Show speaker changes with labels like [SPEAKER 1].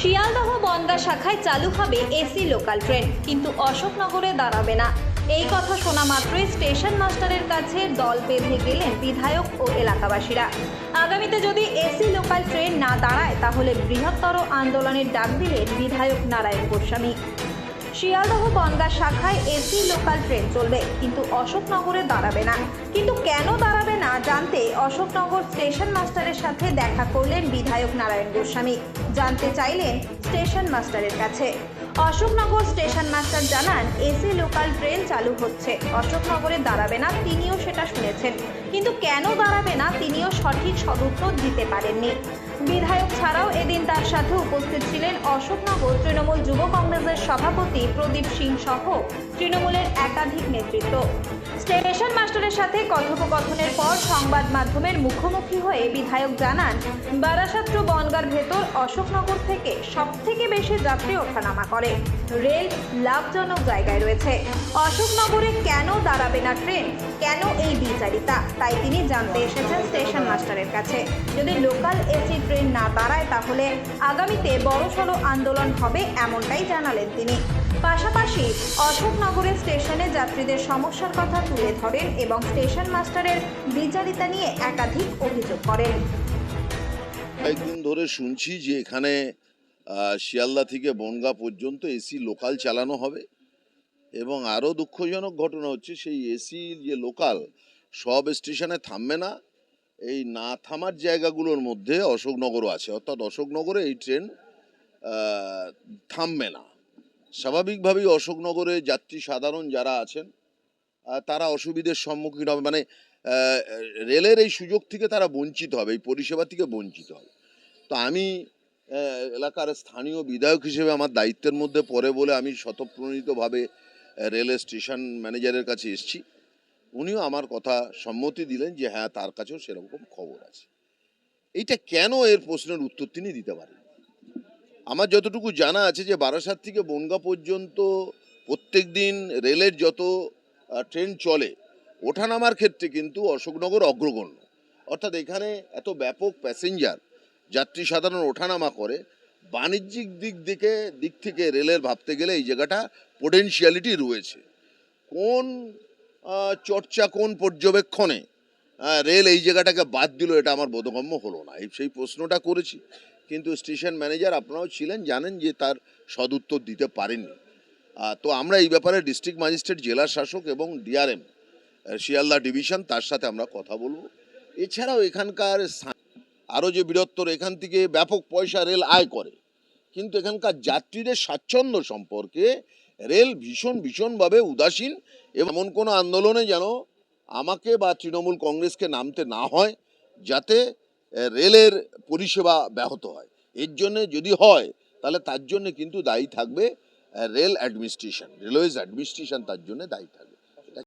[SPEAKER 1] শিয়ালদহ বনগা শাখায় চালু হবে এসি লোকাল ট্রেন। কিন্তু অশোকনগরে দাঁড়াবে না। এই কথা শোনা মাত্রই স্টেশন মাস্টারের কাছে দল বেঁধে গেলেন বিধায়ক ও এলাকাবাসীরা। আগামীতে যদি এসি লোকাল ট্রেন না দাঁড়ায়, তাহলে বৃহত্তর আন্দোলনের ডাক দিলেন বিধায়ক নারায়ণ গোস্বামী। শিয়ালদহ বনগা শাখায় এসি লোকাল ট্রেন চলবে। কিন্তু অশোকনগরে দাঁড়াবে না। কিন্তু কেন দাঁড়াবে না জানতে অশোকনগর স্টেশন মাস্টারের সাথে দেখা করলেন বিধায়ক নারায়ণ গোস্বামী। জানতে চাইলেন স্টেশন মাস্টারের কাছে। অশোকনগর স্টেশন মাস্টার জানান, এসি লোকাল ট্রেন চালু হচ্ছে। অশোকনগরে দাঁড়াবে না তিনিও সেটা শুনেছেন। কিন্তু কেন দাঁড়াবে না তিনিও সঠিক সদুত্তর দিতে পারেননি। বিধায়ক ছাড়াও এদিন তার সাথে উপস্থিত ছিলেন অশোকনগর তৃণমূল যুব কংগ্রেসের সভাপতি প্রদীপ সিং সহ তৃণমূলের একাধিক নেতৃত্ব। স্টেশন মাস্টারের সাথে কথোপকথনের পর সংবাদ মাধ্যমের মুখোমুখি হয়ে বিধায়ক জানান, বারাসাত্র বনগার ভেতর অশোকনগর থেকে সব থেকে বেশি যাত্রী ওঠানামা করে। রেল লাভজনক জায়গায় রয়েছে। অশোকনগরে কেন দাঁড়াবে না ট্রেন? কেন এই বিচারিতা? তাই তিনি জানতে এসেছেন স্টেশন মাস্টারের কাছে। যদি লোকাল এসি ট্রেন না দাঁড়ায় তাহলে আগামীতে বড়সড় আন্দোলন হবে এমনটাই জানালেন তিনি। পাশাপাশি অশোকনগরের স্টেশনে যাত্রীদের সমস্যার কথা তুলে ধরেন এবং স্টেশন মাস্টারের বিচারিতা নিয়ে একাধিক অভিযোগ করেন।
[SPEAKER 2] কয়েকদিন ধরে শুনছি যে এখানে শিয়ালদা থেকে বনগা পর্যন্ত এসি লোকাল চালানো হবে এবং আরও দুঃখজনক ঘটনা হচ্ছে, সেই এসি যে লোকাল, সব স্টেশনে থামবে না। এই না থামার জায়গাগুলোর মধ্যে অশোকনগরও আছে। অর্থাৎ অশোকনগরে এই ট্রেন থামবে না। স্বাভাবিকভাবেই অশোকনগরে যাত্রী সাধারণ যারা আছেন তারা অসুবিধের সম্মুখীন হবে। মানে রেলের এই সুযোগ থেকে তারা বঞ্চিত হবে, এই পরিষেবা থেকে বঞ্চিত হবে। তো আমি এলাকার স্থানীয় বিধায়ক হিসেবে আমার দায়িত্বের মধ্যে পড়ে বলে আমি স্বতঃপ্রণীতভাবে রেলের স্টেশন ম্যানেজারের কাছে এসেছি। উনিও আমার কথা সম্মতি দিলেন যে হ্যাঁ তার কাছেও সেরকম খবর আছে। এইটা কেন এর প্রশ্নের উত্তর তিনি দিতে পারেন আমার যতটুকু জানা আছে যে, বারাসাত থেকে বনগা পর্যন্ত প্রত্যেক দিন রেলের যত ট্রেন চলে, ওঠানামার ক্ষেত্রে কিন্তু অশোকনগর অগ্রগণ্য। অর্থাৎ এখানে এত ব্যাপক প্যাসেঞ্জার, যাত্রী সাধারণ ওঠানামা করে, বাণিজ্যিক দিক থেকে দিক থেকে রেলের ভাবতে গেলে এই জায়গাটা পোটেনশিয়ালিটি রয়েছে। কোন চর্চা কোন পর্যবেক্ষণে? রেল এই জায়গাটাকে বাদ দিল, এটা আমার বোধগম্য হলো না। এই, সেই প্রশ্নটা করেছি। কিন্তু স্টেশন ম্যানেজার আপনারাও ছিলেন, জানেন যে তার সদুত্তর দিতে পারেননি। তো আমরা এই ব্যাপারে ডিস্ট্রিক্ট ম্যাজিস্ট্রেট, জেলা শাসক এবং ডিআরএম শিয়ালদা ডিভিশন, তার সাথে আমরা কথা বলব। এছাড়াও এখানকার আরও যে বৃহত্তর, এখান থেকে ব্যাপক পয়সা রেল আয় করে। কিন্তু এখানকার যাত্রীদের স্বাচ্ছন্দ্য সম্পর্কে রেল ভীষণ, ভীষণভাবে উদাসীন এমন কোনো আন্দোলনে যেন আমাকে বা তৃণমূল কংগ্রেসকে নামতে না হয়, যাতে রেলের পরিষেবা ব্যাহত হয়। এর জন্য যদি হয়, তাহলে তার জন্য কিন্তু দায়ী থাকবে রেল অ্যাডমিনিস্ট্রেশন, রেলওয়েজ অ্যাডমিনিস্ট্রেশন তার জন্য দায়ী থাকবে।